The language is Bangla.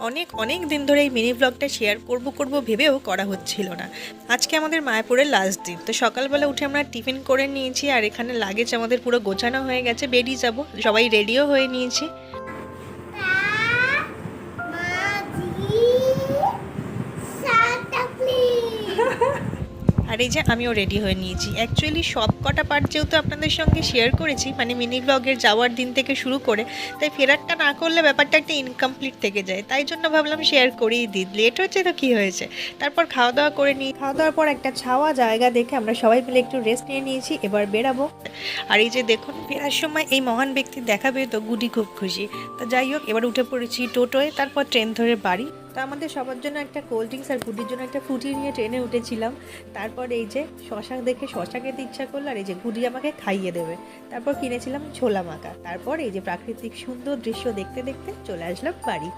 অনেক অনেক দিন ধরে এই মিনি ব্লগটা শেয়ার করব করব ভেবেও করা হচ্ছিল না। আজকে আমাদের মায়াপুরের লাস্ট দিন। তো সকালবেলা উঠে আমরা টিফিন করে নিয়েছি আর এখানে লাগেজ আমাদের পুরো গোছানো হয়ে গেছে, বেরিয়ে যাব। সবাই রেডিও হয়ে নিয়েছি। আর এই যে আমিও রেডি হয়ে নিয়েছি। অ্যাকচুয়ালি সব কটা পার্ট যেহেতু আপনাদের সঙ্গে শেয়ার করেছি মানে মিনি ব্লগের যাওয়ার দিন থেকে শুরু করে তাই ফেরারটা না করলে ব্যাপারটা একটা ইনকমপ্লিট থেকে যায়। তাই জন্য ভাবলাম শেয়ার করেই দিই। লেট হচ্ছে তো কী হয়েছে? তারপর খাওয়া দাওয়া করে নিই। খাওয়া দাওয়ার পর একটা ছাওয়া জায়গা দেখে আমরা সবাই মিলে একটু রেস্ট নিয়ে নিয়েছি এবার বেরাবো। আর এই যে দেখুন ফেরার সময় এই মহান ব্যক্তি দেখা পেয়ে তো গুডি খুব খুশি। তো যাই হোক এবার উঠে পড়েছি টোটোয় তারপর ট্রেন ধরে বাড়ি। তো আমাদের সবার জন্য একটা কোল্ড ড্রিঙ্কস আর ঘুটির জন্য একটা ফ্রুটি নিয়ে ট্রেনে উঠেছিলাম। তারপর এই যে শশা দেখে শশা খেতে ইচ্ছা করল আর এই যে ঘুটি আমাকে খাইয়ে দেবে। তারপর কিনেছিলাম ছোলা মাখা। তারপর এই যে প্রাকৃতিক সুন্দর দৃশ্য দেখতে দেখতে চলে আসলাম বাড়ি।